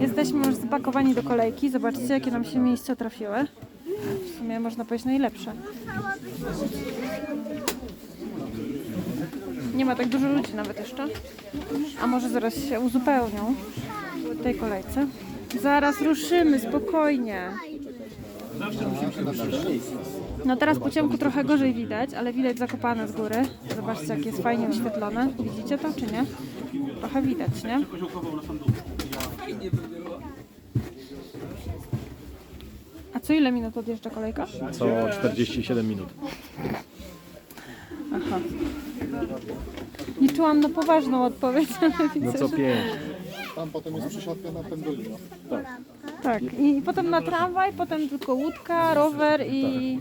Jesteśmy już zapakowani do kolejki. Zobaczcie, jakie nam się miejsca trafiły. W sumie można powiedzieć najlepsze. Nie ma tak dużo ludzi nawet jeszcze. A może zaraz się uzupełnią w tej kolejce. Zaraz ruszymy, spokojnie. No teraz po ciemku trochę gorzej widać, ale widać zakopane z góry. Zobaczcie, jak jest fajnie oświetlone. Widzicie to, czy nie? Trochę widać, nie? A co ile minut odjeżdża kolejka? Co 47 minut. Aha. Liczyłam na poważną odpowiedź, ale No widzę, co że... 5. Tam potem jest przesiadka na pendolino. Tak. I potem na tramwaj, potem tylko łódka, rower i...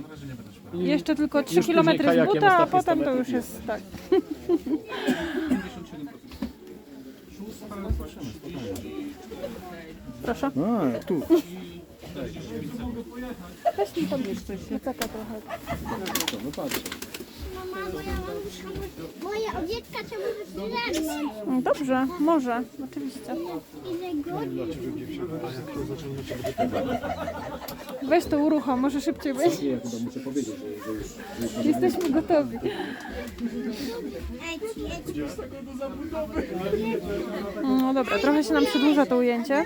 Jeszcze tylko 3 już km później z kajakiem buta, a ostatnie 100 potem to metrów już jest tak. Proszę. A, tu. Weź mi tam jeszcze plecaka trochę. No patrz. Moja owieczka wyszczeramy? Mm, Dobrze, może, oczywiście. Weź to uruchom, może szybciej być. Nie, ja chyba muszę powiedzieć, że, że już, że już Jesteśmy gotowi. No dobra, trochę się nam przedłuża to ujęcie.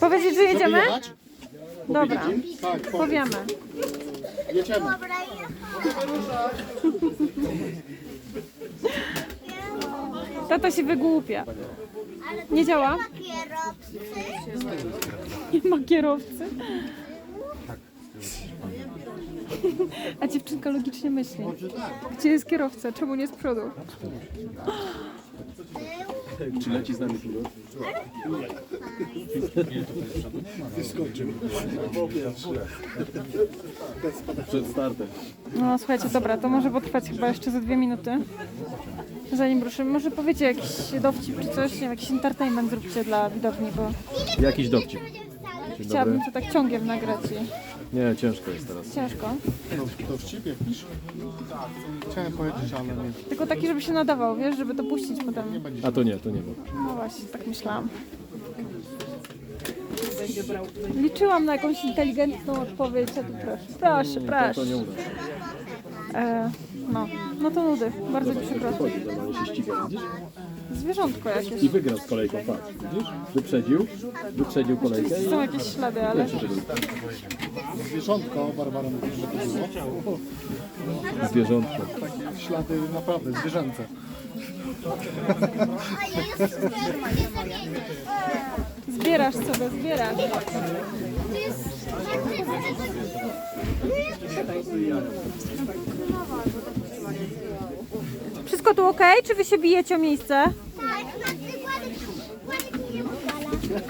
Powiedzieć, że jedziemy? Dobra, Tak, powiemy. Jedziemy. Dobra, Tata się wygłupia. Nie działa? Nie ma kierowcy. A dziewczynka logicznie myśli. Gdzie jest kierowca? Czemu nie z przodu? Czy leci z nami pilot? Wyskoczył. Przed startem. No słuchajcie, dobra, to może potrwać chyba jeszcze ze dwie minuty. Zanim ruszymy, może powiecie jakiś dowcip czy coś, nie wiem, jakiś entertainment zróbcie dla widowni, bo Jakiś dowcip. Chciałabym to tak ciągiem nagrać i Nie, ciężko jest teraz. ciężko. Dowcip jakiś? Chciałem powiedzieć, ale nie. Tylko taki, żeby się nadawał, wiesz, żeby to puścić potem. A to nie, to nie było. No właśnie, tak myślałam. Liczyłam na jakąś inteligentną odpowiedź, a tu proszę. Proszę, To, proszę. to nie uda. E, no, no to nudy. Bardzo mi przykro. Chodzi, się ściga, widzisz? Zwierzątko jakieś. I wygrał z kolejką, patrz. Widzisz? Wyprzedził, wyprzedził kolejkę i Są jakieś ślady, ale... Zwierzątko, Barbara mówi, że to było. zwierzątko. Takie ślady naprawdę zwierzęce. Zbierasz sobie, zbierasz. Tu ok? Czy wy się bijecie o miejsce?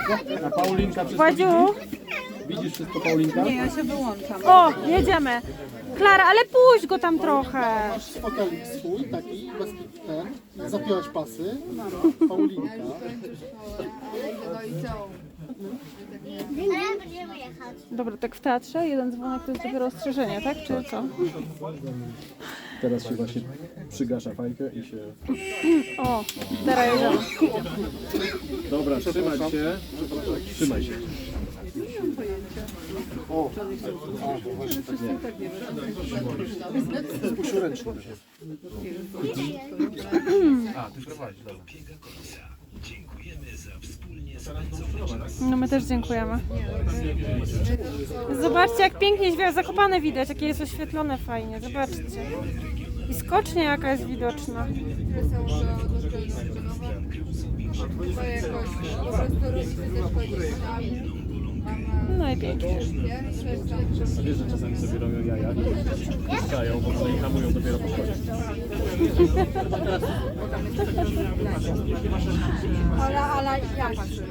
Tak, na Paulinka Władziu? Widzisz wszystko, Paulinka? Nie, O, jedziemy. Klara, ale puść go tam trochę. Fotelik swój, taki, bez ten. Zapiąłeś pasy. Paulinka. Ale będziemy jechać. Dobra, tak w teatrze jeden dzwonek to jest dopiero ostrzeżenie, tak? Czy co? Teraz się właśnie przygasza fajkę i się... O, teraz jedziemy. Dobra, trzymaj się. Trzymaj się. O. No my też dziękujemy. Zobaczcie jak pięknie Świat Zakopane widać, jakie jest oświetlone fajnie, zobaczcie. I skocznia jaka jest widoczna. I A wiesz, że czasami sobie robią jaja i puszczają, bo oni hamują dopiero po wchodzie. Ale, ale ja patrzę.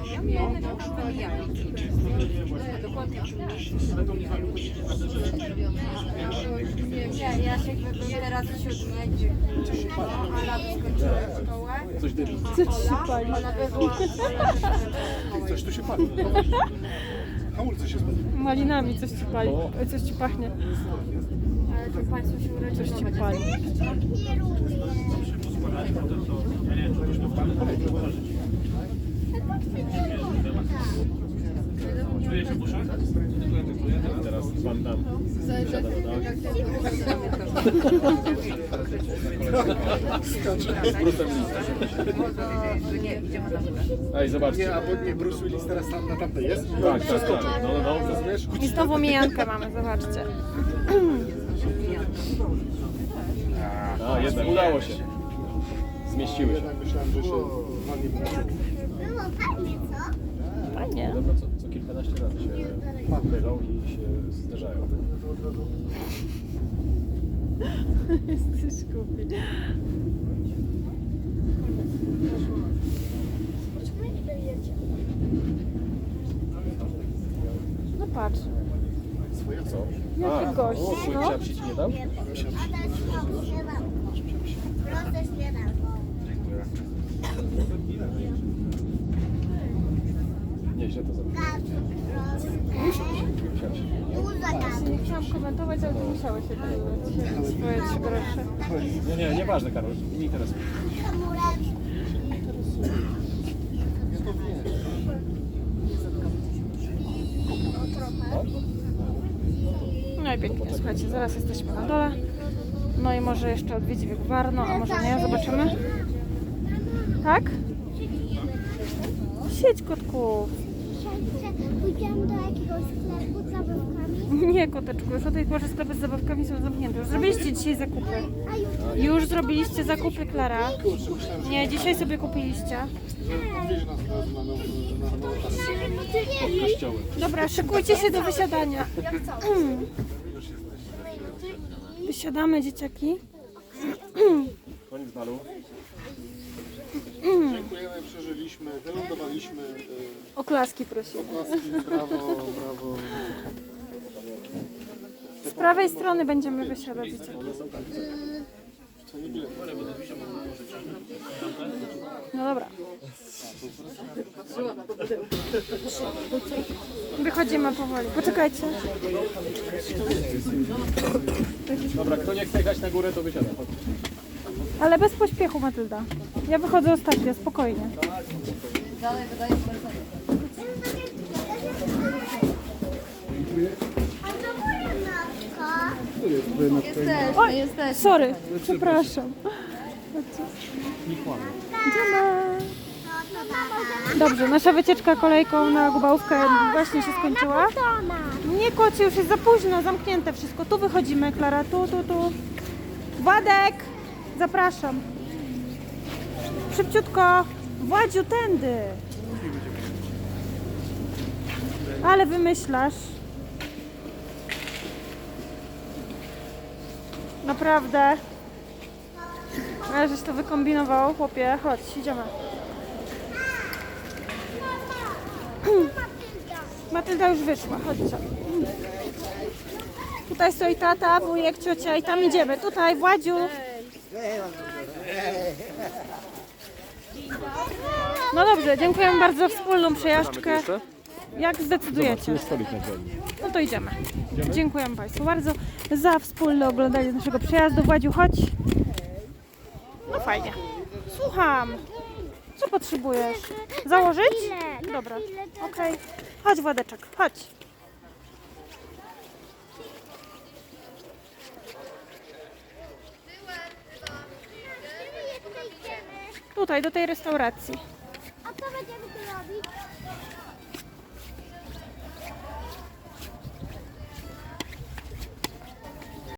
Nie, ja się teraz siódmej, gdzie Ala skończyła szkołę. Coś dymi. Co ci się pali? Coś tu się pali. Na ulicy się spędzi. Malinami coś ci pali. Oj, Coś ci pachnie. Ale to Państwo się Coś ci urodziło. pali. Teraz bandam. Na Lee. Ej, zobaczcie. Nie, a bo nie, Bruce Willis teraz tam na tamtej jest? Tak, tak, tak. No, no, no. Rozumiesz? I znowu mijankę mamy, zobaczcie. A, jednak udało się. Zmieściły się. Myślałem, że się ładnie. Było fajnie, co? Fajnie. Dobra, co, co kilkanaście razy się mylą i się zderzają. Jesteś głupi. No patrz, Swoje co? jaki gość, o, swój no. ci nie. Proste śniadanko. Nieźle to zrobił. Chciałam komentować, ale ty musiałeś się swoje trzy grosze. No nie, nieważne Karol, nie interesuje. No i pięknie, słuchajcie, zaraz jesteśmy na dole. No i może jeszcze odwiedzi wiek Warno, a może nie, zobaczymy. Tak? Siedź kotków. Pójdziemy do zabawkami. Nie koteczku, już o tej porze sklepy z zabawkami są zamknięte. Już zrobiliście dzisiaj zakupy. Już zrobiliście zakupy, Klara. Nie, dzisiaj sobie kupiliście. Dobra, szykujcie się do wysiadania. Wysiadamy, dzieciaki. Koniec balu. Dziękujemy, przeżyliśmy, wylądowaliśmy. y, Oklaski prosimy. Oklaski, brawo, brawo. Z prawej strony będziemy wysiadać, dzieciaki. No dobra. Wychodzimy powoli. Poczekajcie. Dobra, kto nie chce jechać na górę, to wysiada. Chodź. Ale bez pośpiechu, Matylda. Ja wychodzę ostatnia, spokojnie. Dalej wydaje się wojnowka. Jesteśmy, jesteśmy. Sorry, przepraszam. Idziemy. Dobrze, nasza wycieczka kolejką na Gubałówkę właśnie się skończyła. Nie kocie, już jest za późno, zamknięte wszystko. Tu wychodzimy, Klara, tu, tu, tu. Władek, zapraszam. Szybciutko. Władziu, tędy. Ale wymyślasz. Naprawdę. Ale żeś to wykombinował, chłopie. Chodź, idziemy. Matylda już wyszła, chodźcie. Tutaj stoi tata, wujek, ciocia i tam idziemy. Tutaj, Władziu. No dobrze, dziękujemy bardzo za wspólną przejażdżkę. Jak zdecydujecie? No to idziemy. Dziękujemy Państwu bardzo za wspólne oglądanie naszego przejazdu. Władziu, chodź. No fajnie. Słucham. Co potrzebujesz? Założyć? Dobra. Okej. Chodź Władeczek, chodź. Tutaj, do tej restauracji.